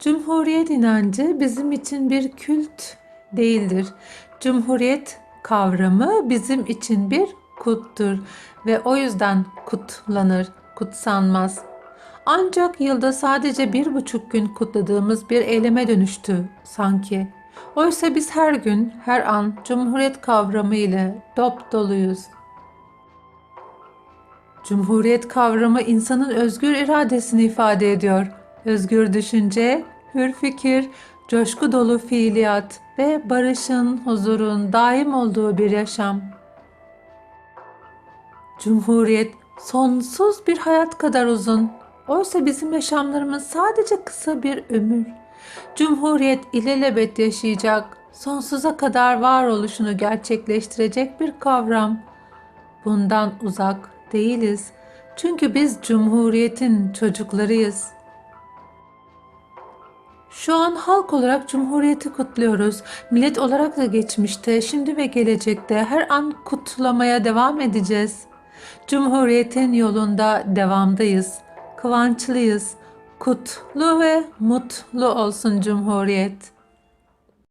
Cumhuriyet inancı bizim için bir kült değildir. Cumhuriyet kavramı bizim için bir kuttur ve o yüzden kutlanır, kutsanmaz. Ancak yılda sadece bir buçuk gün kutladığımız bir eyleme dönüştü sanki. Oysa biz her gün, her an Cumhuriyet kavramı ile dop doluyuz. Cumhuriyet kavramı insanın özgür iradesini ifade ediyor. Özgür düşünce, hür fikir, coşku dolu fiiliyat ve barışın, huzurun daim olduğu bir yaşam. Cumhuriyet sonsuz bir hayat kadar uzun. Oysa bizim yaşamlarımız sadece kısa bir ömür. Cumhuriyet ilelebet yaşayacak, sonsuza kadar varoluşunu gerçekleştirecek bir kavram. Bundan uzak değiliz. Çünkü biz Cumhuriyet'in çocuklarıyız. Şu an halk olarak Cumhuriyeti kutluyoruz. Millet olarak da geçmişte, şimdi ve gelecekte her an kutlamaya devam edeceğiz. Cumhuriyetin yolunda devamdayız. Kıvançlıyız. Kutlu ve mutlu olsun Cumhuriyet.